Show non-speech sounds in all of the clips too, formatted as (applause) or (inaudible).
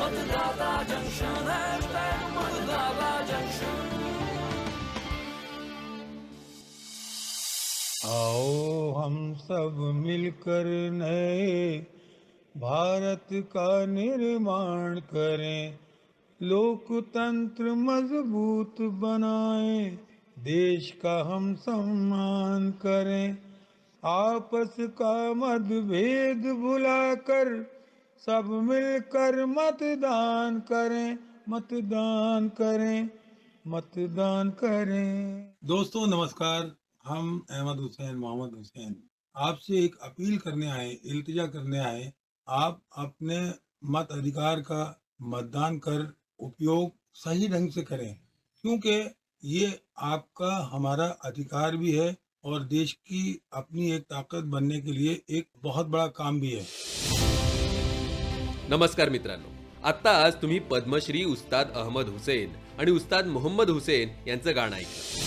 मतदाता junction hashtag मतदाता junction आओ हम सब मिलकर नए भारत का निर्माण करें, लोकतंत्र मज़बूत बनाएँ, देश का हम सम्मान करें, आपस का मतभेद भुलाकर सब मिलकर मतदान करें मतदान करें मतदान करें। दोस्तों, नमस्कार। हम अहमद हुसैन, मोहम्मद हुसैन आपसे एक अपील करने आए, इल्तिजा करने आए। आप अपने मत अधिकार का मतदान कर उपयोग सही ढंग से करें, क्योंकि ये आपका हमारा अधिकार भी है और देश की अपनी एक ताकत बनने के लिए एक बहुत बड़ा काम भी है। नमस्कार मित्रांनो. आत्ता आज तुम्ही पद्मश्री उस्ताद अहमद हुसेन आणि उस्ताद मोहम्मद हुसेन यांचं गाणं ऐकलं.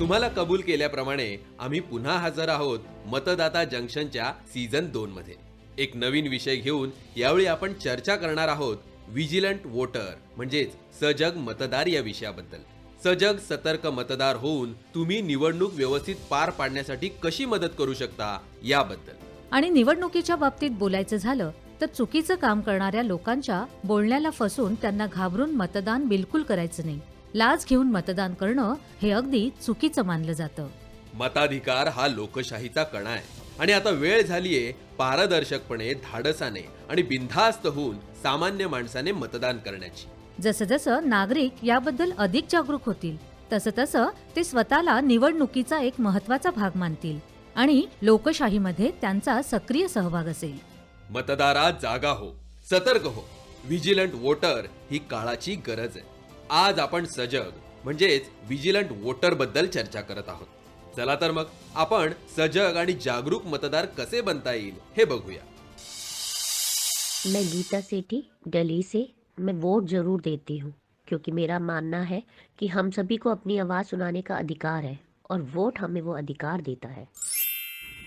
तुम्हाला कबूल केल्याप्रमाणे आम्ही पुन्हा हजर आहोत मतदाता जंक्शनच्या सीझन दोन मध्ये. एक नवीन विषय घेऊन यावेळी आपण चर्चा करणार आहोत विजिलंट वोटर म्हणजेच सजग मतदार या विषयाबद्दल. सजग सतर्क मतदार होऊन तुम्ही निवडणूक व्यवस्थित पार पाडण्यासाठी कशी मदत करू शकता याबद्दल. आणि निवडणुकीच्या बाबतीत बोलायचं झालं तर चुकीचं काम करणाऱ्या लोकांच्या बोलण्याला फसून त्यांना घाबरून मतदान बिलकुल करायचं नाही. लाच घेऊन मतदान करणं हे अगदी चुकीचं मानलं जातं. मताधिकार हा लोकशाहीचा कणा आहे. आणि आता वेळ झालीये पारदर्शकपणे धाडसाने आणि बिनधास्त होऊन सामान्य माणसाने मतदान करण्याची. जसं जसं नागरिक याबद्दल अधिक जागरूक होतील तसं तसं ते स्वतःला निवडणुकीचा एक महत्त्वाचा भाग मानतील आणि लोकशाहीमध्ये त्यांचा सक्रिय सहभाग असेल. मतदारात जागा हो, सतर्क हो. विजिलंट वोटर ही काळाची गरज आहे. आज आपण सजग, म्हणजेच विजिलंट वोटर बद्दल चर्चा करत आहोत. चला तर मग आपण सजग आणि जागरूक मतदार कसे बनता येईल हे बघूया. मैं गीता सेठी दिल्ली से मैं वोट ज़रूर देती हूँ, क्योंकि मेरा मानना है कि हम सभी को अपनी आवाज़ सुनाने का अधिकार है और वोट हमें वो अधिकार देता है।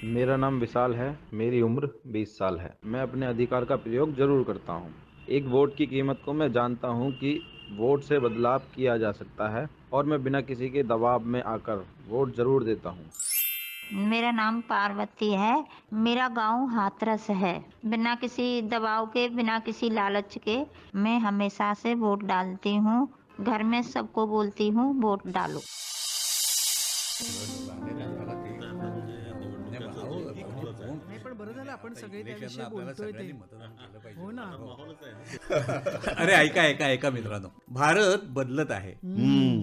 मेरा नाम विशाल है मेरी उम्र 20 साल है। मैं अपने अधिकार का प्रयोग ज़रूर करता हूँ। एक वोट की कीमत को मैं जानता हूँ कि वोट से बदलाव किया जा सकता है और मैं बिना किसी के दबाव में आकर वोट ज़रूर देता हूँ। मेरा नाम पार्वती है मेरा गाँव हाथरस है। बिना किसी दबाव के बिना किसी लालच के मैं हमेशा से वोट डालती हूँ। घर में सबको बोलती हूँ वोट डालो। सगळे त्याविषयी बोलतोय ते. हो ना. अरे ऐका ऐका ऐका मित्रांनो. भारत बदलत आहे.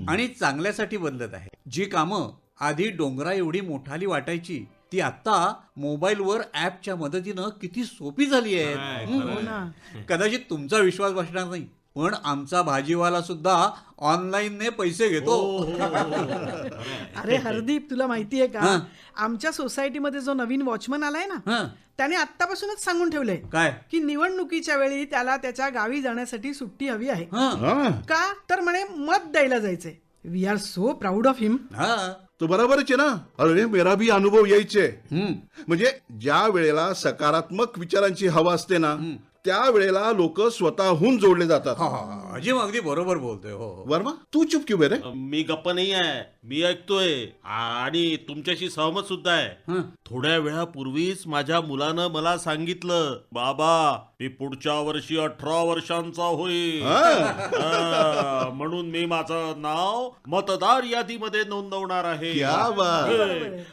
आणि चांगल्यासाठी बदलत आहे. जी कामं आधी डोंगरा एवढी मोठाली वाटायची ती आता मोबाईलवर ऍपच्या मदतीनं किती सोपी झाली आहे. हो ना. कदाचित तुमचा विश्वास बसणार नाही. पण आमचा भाजीवाला सुद्धा ऑनलाईन ने पैसे घेतो. (laughs) अरे हरदीप तुला माहितीये का? हा. आमच्या सोसायटीमध्ये जो नवीन वॉचमन आलाय ना हं, त्याने आतापासूनच सांगून ठेवलंय काय? की निवडणुकीच्या वेळी त्याला त्याच्या गावी जाण्यासाठी सुट्टी हवी आहे. हं, का? तर म्हणे मत द्यायला जायचंय. We are so proud of him हा, तो बरोबरच आहे ना? अरे मेरा भी अनुभव यायचे. हं, म्हणजे ज्या वेळेला सकारात्मक विचारांची हवा असते ना त्या वेळेला लोक स्वतःहून जोडले जातात. हा, हा, अजिम अगदी बरोबर बोलतोय हो हो. वर्मा तू चुप क्यू रे? मी गप्प नाही आहे मी ऐकतोय. आणि तुमच्याशी सहमत सुद्धा आहे. हं. थोड्या वेळापूर्वीच माझ्या मुलानं मला सांगितलं बाबा मी पुढच्या वर्षी अठरा वर्षांचा होईल. हा, म्हणून मी माझं नाव मतदार यादीमध्ये नोंदवणार आहे. क्या बात.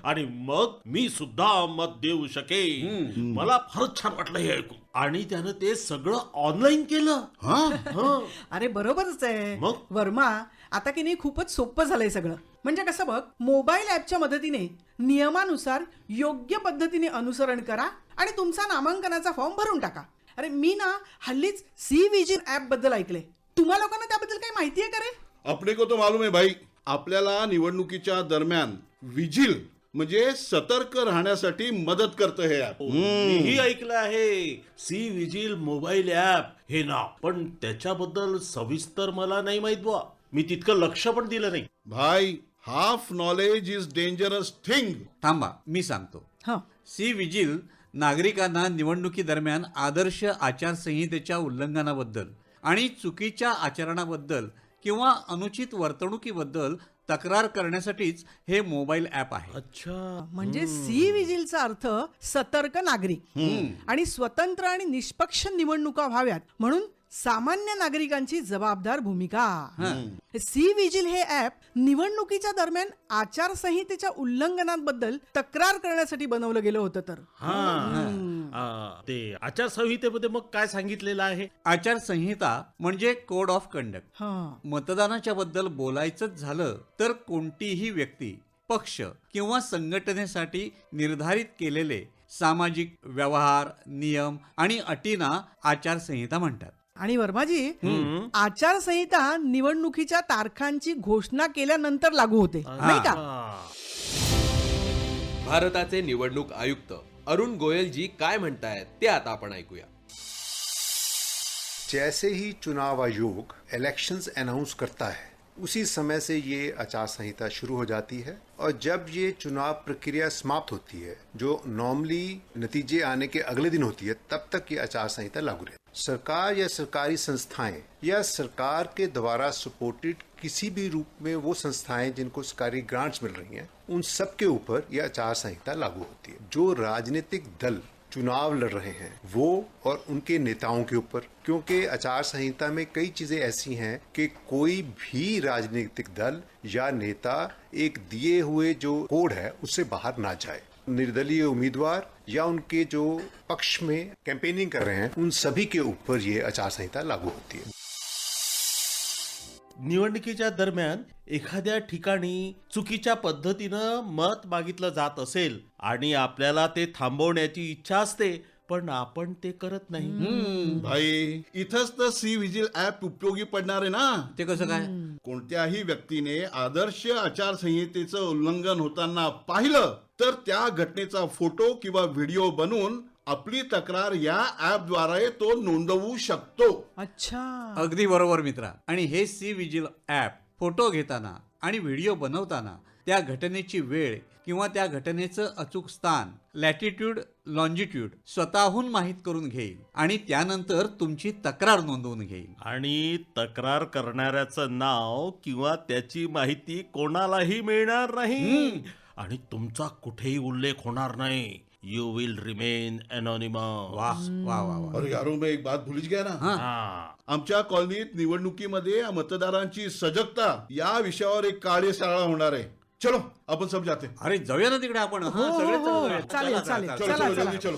आणि मग मी सुद्धा मत देऊ शकेन. मला फारच छान वाटलं हे ऐकून. आणि त्यानं ते सगळं ऑनलाईन केलं. हा? हं. अरे बरोबरच आहे. मग? वर्मा आता की नाही खूपच सोपं झालंय सगळं. म्हणजे कसं बघ मोबाईल ऍपच्या मदतीने नियमानुसार योग्य पद्धतीने अनुसरण करा आणि तुमचा नामांकनाचा फॉर्म भरून टाका. अरे मी ना हल्लीच सी विजिल ऍपबद्दल ऐकले तुम्हा लोकांना त्याबद्दल काही माहिती आहे का रे? अपने को तो मालूम है भाई. आपल्याला निवडणुकीच्या दरम्यान विजिल म्हणजे सतर्क राहण्यासाठी मदत करतं हे ऍप मीही ऐकलं आहे. सी विजिल मोबाईल ऍप हे नाव पण त्याच्याबद्दल सविस्तर मला नाही माहीत बुवा. मी तितकं लक्ष पण दिलं नाही. भाई half knowledge is dangerous thing थांबा मी सांगतो. हा. सी विजिल नागरिकांना निवडणुकीदरम्यान आदर्श आचारसंहितेच्या उल्लंघनाबद्दल आणि चुकीच्या आचरणाबद्दल किंवा अनुचित वर्तणुकीबद्दल तक्रार करण्यासाठीच हे मोबाईल ॲप आहे. अच्छा. म्हणजे सी विजिलचा अर्थ सतर्क नागरिक आणि स्वतंत्र आणि निष्पक्ष निवडणुका व्हाव्यात. म्हणून सामान्य नागरिकांची जबाबदार भूमिका. सी विजिल हे ऍप निवडणुकीच्या दरम्यान आचारसंहितेच्या उल्लंघनांबद्दल तक्रार करण्यासाठी बनवलं गेलं होतं तर. हा ते आचारसंहितेमध्ये मग काय सांगितलेलं आहे? आचारसंहिता म्हणजे कोड ऑफ कंडक्ट. हा. मतदानाच्या बद्दल बोलायचंच झालं तर कोणतीही व्यक्ती पक्ष किंवा संघटनेसाठी निर्धारित केलेले सामाजिक व्यवहार नियम आणि अटींना आचारसंहिता म्हणतात. आणि वर्माजी आचारसंहिता निवडणुकीच्या तारखांची घोषणा केल्यानंतर लागू होते नाही का? भारताचे निवडणूक आयुक्त अरुण गोयलजी काय म्हणतायत ते आता आपण ऐकूया. जैसे ही चुनाव आयोग इलेक्शंस अनाउंस करता है उसी समय से ये आचार संहिता शुरू हो जाती है और जब ये चुनाव प्रक्रिया समाप्त होती है जो नॉर्मली नतीजे आने के अगले दिन होती है तब तक ये आचार संहिता लागू रहती है। सरकार या सरकारी संस्थाएँ या सरकार के द्वारा सपोर्टेड किसी भी रूप में वो संस्थाएँ जिनको सरकारी ग्रांट्स मिल रही हैं, उन सब के ऊपर यह आचार संहिता लागू होती है। जो राजनीतिक दल चुनाव लड़ रहे हैं, वो और उनके नेताओं के ऊपर, क्योंकि आचार संहिता में कई चीज़ें ऐसी हैं कि कोई भी राजनीतिक दल या नेता एक दिए हुए जो कोड है, उससे बाहर ना जाए। निर्दलीय उम्मीदवार या उनके जो पक्ष में कैंपेनिंग कर रहे हैं उन सभी के ऊपर ये आचार संहिता लागू होती है। निवडणुकीच्या दरम्यान एखाद्या ठिकाणी चुकीच्या पद्धतीनं मत मागितलं जात असेल आणि आपल्याला ते थांबवण्याची इच्छा असते पण आपण ते करत नाही. भाई इथंच तर सी विजिल ऍप उपयोगी पडणार आहे ना? ते कसं काय? कोणत्याही व्यक्तीने आदर्श आचारसंहितेचं उल्लंघन होताना पाहिलं तर त्या घटनेचा फोटो किंवा व्हिडिओ बनवून आपली तक्रार या ऍपद्वारे तो नोंदवू शकतो. अच्छा. अगदी बरोबर मित्रा. आणि हे सी विजिल ॲप फोटो घेताना आणि व्हिडिओ बनवताना त्या घटनेची वेळ किंवा त्या घटनेचं अचूक स्थान लॅटिट्यूड लॉन्जिट्यूड स्वतःहून माहीत करून घेईल आणि त्यानंतर तुमची तक्रार नोंदवून घेईल. आणि तक्रार करणाऱ्याचं नाव किंवा त्याची माहिती कोणालाही मिळणार नाही. आणि तुमचा कुठेही उल्लेख होणार नाही. यू विल रिमेन अनॉनिमा वा वा वा वा अरे यारो मैं एक बात भूलच गया ना? आमच्या कॉलनीत निवडणुकीमध्ये मतदारांची सजगता या विषयावर एक कार्यशाळा होणार आहे. चलो आपण सब जाते. अरे जाऊया ना तिकडे आपण. हा, हो, सगळेच हो, जाऊया. चालेल, चला, चालेल. चला, चलो चला. चलो जल्दी चलो.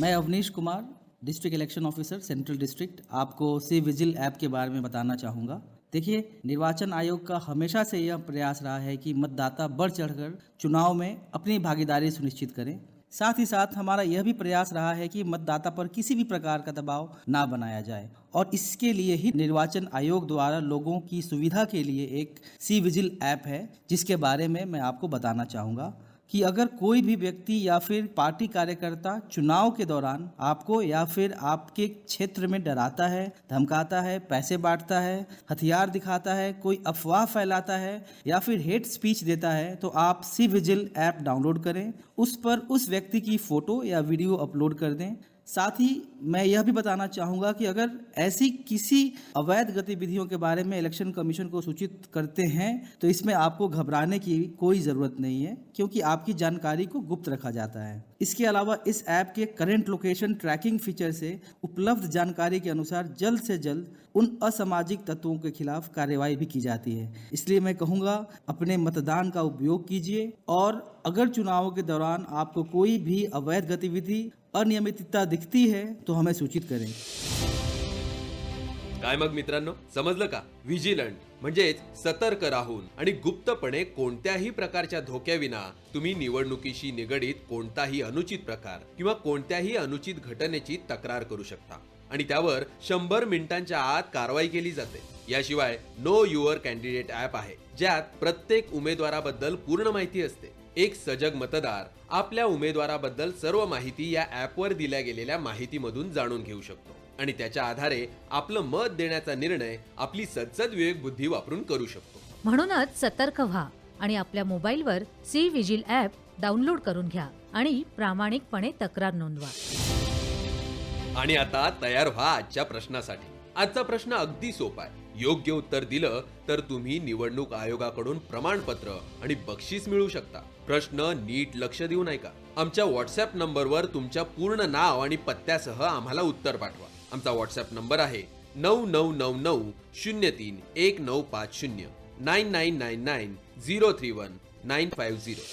मैं Avneesh Kumar district election officer central district. आपको सी विजिल ऐप के बारे में बताना चाहूँगा। देखिए, निर्वाचन आयोग का हमेशा से यह प्रयास रहा है कि मतदाता बढ़ चढ़कर चुनाव में अपनी भागीदारी सुनिश्चित करें। साथ ही साथ हमारा यह भी प्रयास रहा है कि मतदाता पर किसी भी प्रकार का दबाव ना बनाया जाए और इसके लिए ही निर्वाचन आयोग द्वारा लोगों की सुविधा के लिए एक सी विजिल ऐप है, जिसके बारे में मैं आपको बताना चाहूँगा। कि अगर कोई भी व्यक्ति या फिर पार्टी कार्यकर्ता चुनाव के दौरान आपको या फिर आपके क्षेत्र में डराता है, धमकाता है, पैसे बांटता है, हथियार दिखाता है, कोई अफवाह फैलाता है या फिर हेट स्पीच देता है तो आप सी विजिल ऐप डाउनलोड करें, उस पर उस व्यक्ति की फ़ोटो या वीडियो अपलोड कर दें। साथ ही मैं यह भी बताना चाहूँगा कि अगर ऐसी किसी अवैध गतिविधियों के बारे में इलेक्शन कमीशन को सूचित करते हैं तो इसमें आपको घबराने की कोई ज़रूरत नहीं है, क्योंकि आपकी जानकारी को गुप्त रखा जाता है। इसके अलावा इस ऐप के करंट लोकेशन ट्रैकिंग फीचर से उपलब्ध जानकारी के अनुसार जल्द से जल्द उन असामाजिक तत्वों के खिलाफ कार्रवाई भी की जाती है। इसलिए मैं कहूँगा, अपने मतदान का उपयोग कीजिए, और अगर चुनावों के दौरान आपको कोई भी अवैध गतिविधि अनियमितता दिखती है तो हमें सूचित करें। काय मग मित्रांनो समजलं का? विजिलंट म्हणजेच सतर्क राहून आणि गुप्तपणे कोणत्याही प्रकारच्या धोक्याविना तुम्ही निवडणुकीशी निगडीत कोणताही अनुचित प्रकार किंवा कोणत्याही अनुचित घटनेची तक्रार करू शकता. आणि त्यावर शंभर मिनिटांच्या आत कारवाई केली जाते. याशिवाय नो युअर कॅन्डिडेट ऍप आहे ज्यात प्रत्येक उमेदवाराबद्दल पूर्ण माहिती असते. एक सजग मतदार आपल्या उमेदवाराबद्दल सर्व माहिती या ऍपवर दिल्या गेलेल्या माहितीमधून जाणून घेऊ शकतो. आणि त्याच्या आधारे आपलं मत देण्याचा निर्णय आपली सदसद विवेक बुद्धी वापरून करू शकतो. म्हणूनच सतर्क व्हा आणि आपल्या मोबाईलवर सी विजिल ॲप डाउनलोड करून घ्या आणि प्रामाणिकपणे तक्रार नोंदवा. आणि आता तयार व्हा आजच्या प्रश्नासाठी. आजचा प्रश्न अगदी सोपा आहे. योग्य उत्तर दिलं तर तुम्ही निवडणूक आयोगाकडून प्रमाणपत्र आणि बक्षीस मिळू शकता. प्रश्न नीट लक्ष देऊन ऐका आमच्या व्हॉट्सअप नंबरवर तुमच्या पूर्ण नाव आणि पत्त्यासह आम्हाला उत्तर पाठवा. आमचा व्हॉट्सअप नंबर आहे नऊ नऊ नऊ नऊ शून्य तीन एक नऊ पाच शून्य. Nine nine nine nine zero three one nine five zero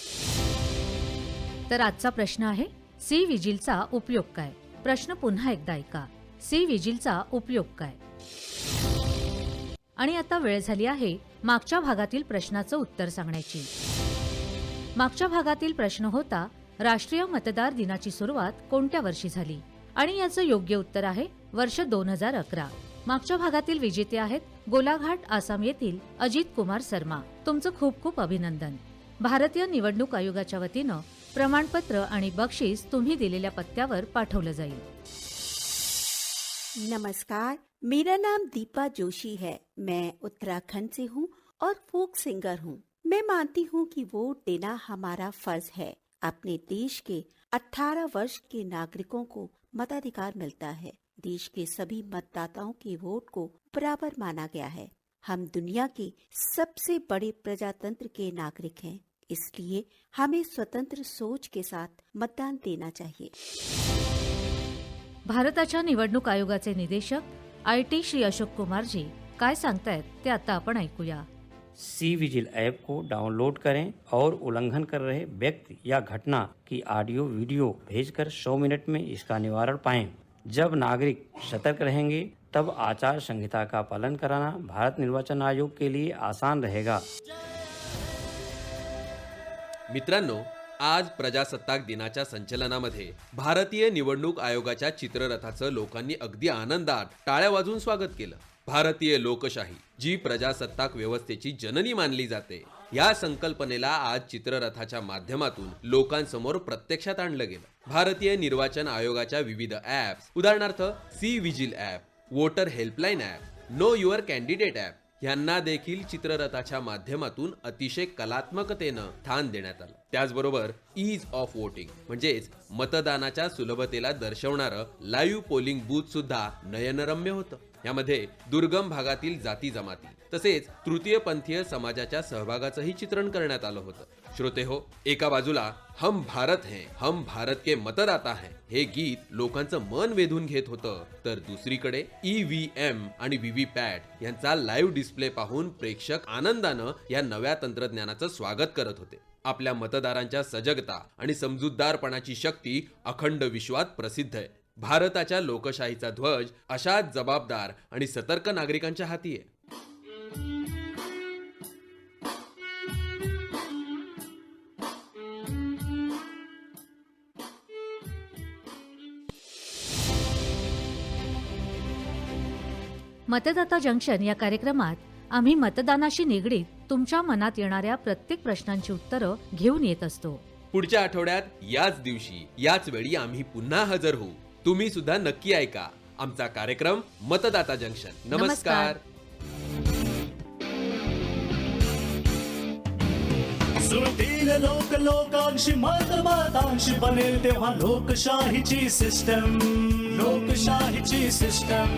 तर आजचा प्रश्न आहे सी विजिलचा उपयोग काय? प्रश्न पुन्हा एकदा ऐका. सी विजिलचा उपयोग काय? आणि आता वेळ झाली आहे मागच्या भागातील प्रश्नाचं उत्तर सांगण्याची. मागच्या भागातील प्रश्न होता राष्ट्रीय मतदार दिनाची सुरुवात कोणत्या वर्षी झाली? आणि याचं योग्य उत्तर आहे वर्ष दोन हजार अकरा. मागच्या भागातील विजेते आहेत गोलाघाट आसाम येथील अजित कुमार शर्मा तुमचं खूप खूप अभिनंदन. भारतीय निवडणूक आयोगाच्या वतीनं प्रमाणपत्र आणि बक्षीस तुम्ही दिलेल्या पत्त्यावर पाठवलं जाईल. नमस्कार, मेरा नाम दीपा जोशी है। मैं उत्तराखंड से हूँ और फोक सिंगर हूँ। मैं मानती हूँ कि वोट देना हमारा फ़र्ज़ है। अपने देश के 18 वर्ष के नागरिकों को मताधिकार मिलता है। देश के सभी मतदाताओं के वोट को बराबर माना गया है। हम दुनिया के सबसे बड़े प्रजातंत्र के नागरिक हैं। इसलिए हमें स्वतंत्र सोच के साथ मतदान देना चाहिए। भारताच्या निवडणूक आयोगाचे निदेशक आय टी श्री अशोक कुमारजी काय सांगतायत ते आता आपण ऐकूया. सी विजिल ऐप को डाउनलोड करें और उल्लंघन कर रहे व्यक्ति या घटना की ऑडियो वीडियो भेजकर 100 मिनट में इसका निवारण पाएं। जब नागरिक सतर्क रहेंगे तब आचार संहिता का पालन कराना भारत निर्वाचन आयोग के लिए आसान रहेगा। मित्रांनो आज प्रजासत्ताक दिनाच्या संचलनामध्ये भारतीय निवडणूक आयोगाच्या चित्ररथाचं लोकांनी अगदी आनंदात टाळ्या वाजवून स्वागत केलं. भारतीय लोकशाही जी प्रजासत्ताक व्यवस्थेची जननी मानली जाते या संकल्पनेला आज चित्ररथाच्या माध्यमातून लोकांसमोर प्रत्यक्षात आणलं गेलं. भारतीय निर्वाचन आयोगाच्या विविध ऍप्स उदाहरणार्थ C vigil app voter helpline app know your candidate app यांना देखील चित्ररथाच्या माध्यमातून अतिशय कलात्मकतेनं स्थान देण्यात आलं. त्याचबरोबर ईज ऑफ वोटिंग म्हणजेच मतदानाच्या सुलभतेला दर्शवणारं लाईव्ह पोलिंग बूथ सुद्धा नयनरम्य होतं. यामध्ये दुर्गम भागातील जाती जमाती तसेच तृतीयपंथीय समाजाच्या सहभागाचंही चित्रण करण्यात आलं होतं. श्रोते हो एका बाजूला हम भारत है हम भारत के मतदाता है हे गीत लोकांचं मन वेधून घेत होतं. तर दुसरीकडे ई व्ही एम आणि व्ही व्ही पॅट यांचा लाईव्ह डिस्प्ले पाहून प्रेक्षक आनंदानं या नव्या तंत्रज्ञानाचं स्वागत करत होते. आपल्या मतदारांच्या सजगता आणि समजूतदारपणाची शक्ती अखंड विश्वात प्रसिद्ध आहे. भारताच्या लोकशाहीचा ध्वज अशाच जबाबदार आणि सतर्क नागरिकांच्या हाती आहे. मतदाता जंक्शन या कार्यक्रमात आम्ही मतदानाशी निगडीत तुमच्या मनात येणाऱ्या प्रत्येक प्रश्नांची उत्तरं घेऊन येत असतो. पुढच्या आठवड्यात याच दिवशी याच वेळी आम्ही पुन्हा हजर होऊ. तुम्ही सुद्धा नक्की ऐका आमचा कार्यक्रम मतदाता जंक्शन. नमस्कार. सुरतील लोक लोकांशी मत मतांशी बनेल तेव्हा लोकशाहीची सिस्टम लोकशाहीची सिस्टम